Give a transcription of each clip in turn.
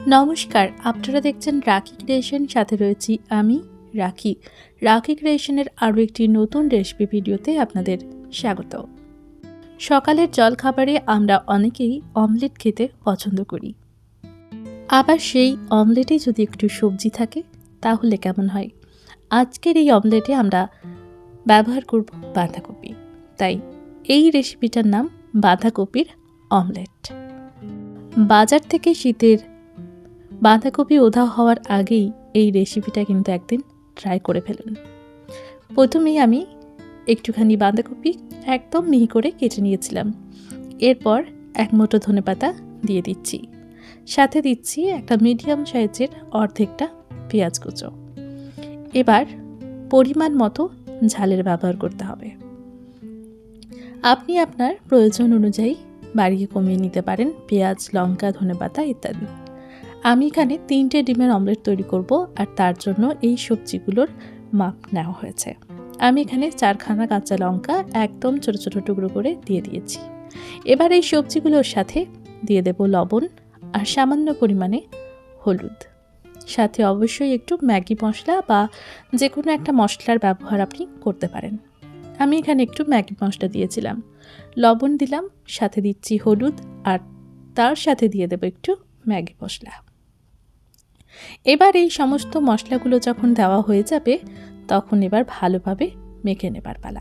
নমস্কার, আপনারা দেখছেন রাখি ক্রিয়েশন, সাথে রয়েছি আমি, রাখি। রাখি ক্রিয়েশনের আরও একটি নতুন রেসিপি ভিডিওতে আপনাদের স্বাগত। সকালের জলখাবারে আমরা অনেকেই অমলেট খেতে পছন্দ করি। আবার সেই অমলেটে যদি একটু সবজি থাকে, তাহলে কেমন হয়? আজকের এই অমলেটে আমরা ব্যবহার করব বাঁধাকপি। তাই এই রেসিপিটার নাম বাঁধাকপির অমলেট। বাজার থেকে শীতের বাঁধাকপি ওধা হওয়ার আগেই এই রেসিপিটা কিন্তু একদিন ট্রাই করে ফেলুন। প্রথমেই আমি একটুখানি বাঁধাকপি একদম মিহি করে কেটে নিয়েছিলাম। এরপর এক মুঠো ধনে পাতা দিয়ে দিচ্ছি। সাথে দিচ্ছি একটা মিডিয়াম সাইজের অর্ধেকটা পেঁয়াজ কুচো। এবার পরিমাণ মতো ঝালের ব্যবহার করতে হবে। আপনি আপনার প্রয়োজন অনুযায়ী বাড়িয়ে কমিয়ে নিতে পারেন পেঁয়াজ, লঙ্কা, ধনেপাতা ইত্যাদি। আমি এখানে তিনটে ডিমের অমলেট তৈরি করব আর তার জন্য এই সবজিগুলোর মাপ নেওয়া হয়েছে। আমি এখানে চারখানা কাঁচা লঙ্কা একদম ছোট ছোট টুকরো করে দিয়ে দিয়েছি। এবার এই সবজিগুলোর সাথে দিয়ে দেব লবণ আর সামান্য পরিমাণে হলুদ। সাথে অবশ্যই একটু ম্যাগি মশলা বা যে কোনো একটা মশলার ব্যবহার আপনি করতে পারেন। আমি এখানে একটু ম্যাগি মশলা দিয়েছিলাম। লবণ দিলাম, সাথে দিচ্ছি হলুদ আর তার সাথে দিয়ে দেবো একটু ম্যাগি মশলা। এবার এই সমস্ত মশলাগুলো যখন দেওয়া হয়ে যাবে, তখন এবার ভালোভাবে মেখে নেবার পালা।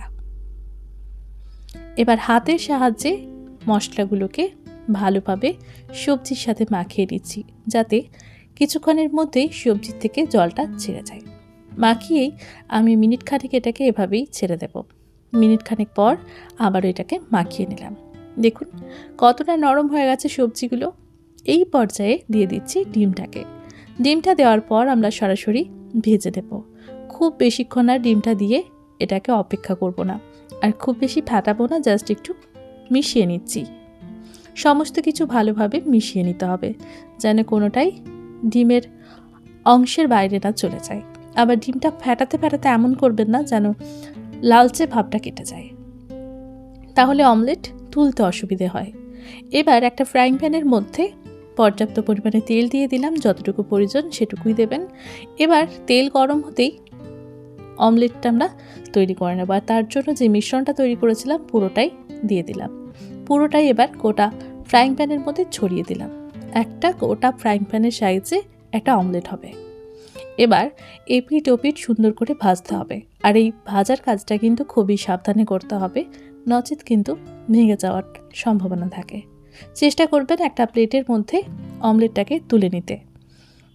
এবার হাতের সাহায্যে মশলাগুলোকে ভালোভাবে সবজির সাথে মাখিয়ে নিচ্ছি, যাতে কিছুক্ষণের মধ্যেই সবজির থেকে জলটা ছেড়ে যায়। মাখিয়েই আমি মিনিট খানেক এটাকে এভাবেই ছেড়ে দেব। মিনিট খানেক পর আবার এটাকে মাখিয়ে নিলাম। দেখুন, কতটা নরম হয়ে গেছে সবজিগুলো। এই পর্যায়ে দিয়ে দিচ্ছি ডিমটাকে। ডিমটা দেওয়ার পর আমরা সরাসরি ভেজে দেব খুব বেশিক্ষণ আর ডিমটা দিয়ে এটাকে অপেক্ষা করব না। আর খুব বেশি ফাটাবো না, জাস্ট একটু মিশিয়ে নিচ্ছি। সমস্ত কিছু ভালোভাবে মিশিয়ে নিতে হবে, যেন কোনোটাই ডিমের অংশের বাইরে না চলে যায়। আবার ডিমটা ফেটাতে ফেটাতে এমন করবেন না যেন লালচে ভাবটা কেটে যায়। তাহলে অমলেট তুলতে অসুবিধে হয়। এবার একটা ফ্রাইং প্যানের মধ্যে পর্যাপ্ত পরিমাণে তেল দিয়ে দিলাম, যতটুকু প্রয়োজন সেটুকুই দেবেন। এবার তেল গরম হতেই অমলেটটা আমরা তৈরি করে নেব আর তার জন্য যে মিশ্রণটা তৈরি করেছিলাম পুরোটাই দিয়ে দিলাম। পুরোটাই এবার গোটা ফ্রাইং প্যানের মধ্যে ছড়িয়ে দিলাম। একটা গোটা ফ্রাইং প্যানের সাইজে একটা অমলেট হবে। এবার এপিট ওপিট সুন্দর করে ভাজতে হবে আর এই ভাজার কাজটা কিন্তু খুবই সাবধানে করতে হবে, নচেত কিন্তু ভেঙে যাওয়ার সম্ভাবনা থাকে। চেষ্টা করবেন একটা প্লেটের মধ্যে অমলেটটাকে তুলে নিতে।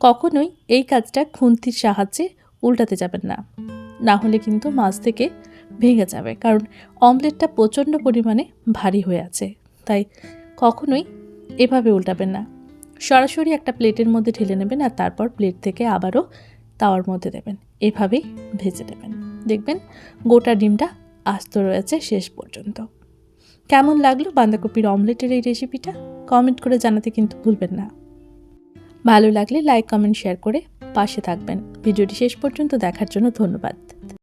কখনোই এই কাজটা খুন্তির সাহায্যে উল্টাতে যাবেন না। না হলে কিন্তু মাছ থেকে ভেঙে যাবে, কারণ অমলেটটা প্রচণ্ড পরিমাণে ভারী হয়ে আছে। তাই কখনোই এভাবে উল্টাবেন না। সরাসরি একটা প্লেটের মধ্যে ঢেলে নেবেন আর তারপর প্লেট থেকে আবারও তাওয়ার মধ্যে দেবেন। এভাবেই ভেজে দেবেন দেখবেন গোটা ডিমটা আস্ত রয়েছে শেষ পর্যন্ত। কেমন লাগল বাঁধাকপির অমলেটের এই রেসিপিটা কমেন্ট করে জানাতে কিন্তু ভুলবেন না। ভালো লাগলে লাইক কমেন্ট শেয়ার করে পাশে থাকবেন। ভিডিওটি শেষ পর্যন্ত দেখার জন্য ধন্যবাদ।